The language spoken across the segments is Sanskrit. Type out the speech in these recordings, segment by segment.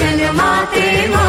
Прощення мати.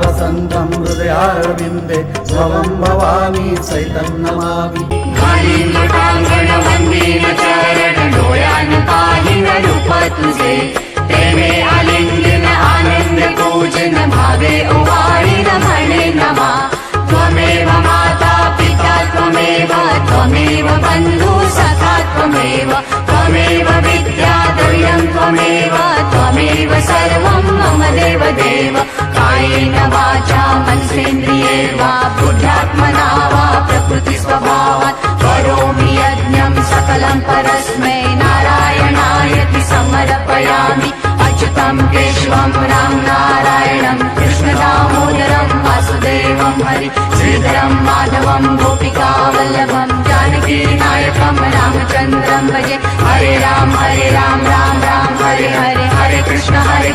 वसन्तं हृदयारविन्दे स्वं भवामि चैतन्नमामि तुझे प्रेमे आलिङ्गन आनन्द भावे उवाणिन भणे नमा। त्वमेव माता पिता त्वमेव त्वमेव बन्धु त्वमेव त्वमेव त्वमेव त्वमेव सर्वं मम देवदेव। वाचा मनसेन्द्रिये वा बुद्ध्यात्मना वा प्रकृतिस्वभावात्। करोमि यज्ञं सकलं परस्मै नारायणायति समर्पयामि। अच्युतं केशवं रां नारायणं कृष्णदामोदरं वासुदेवं हरि श्रीधरं माधवं गोपिकावल्लभं जानकीनायकं रामचन्द्रं भजे। हरे राम हरे राम राम राम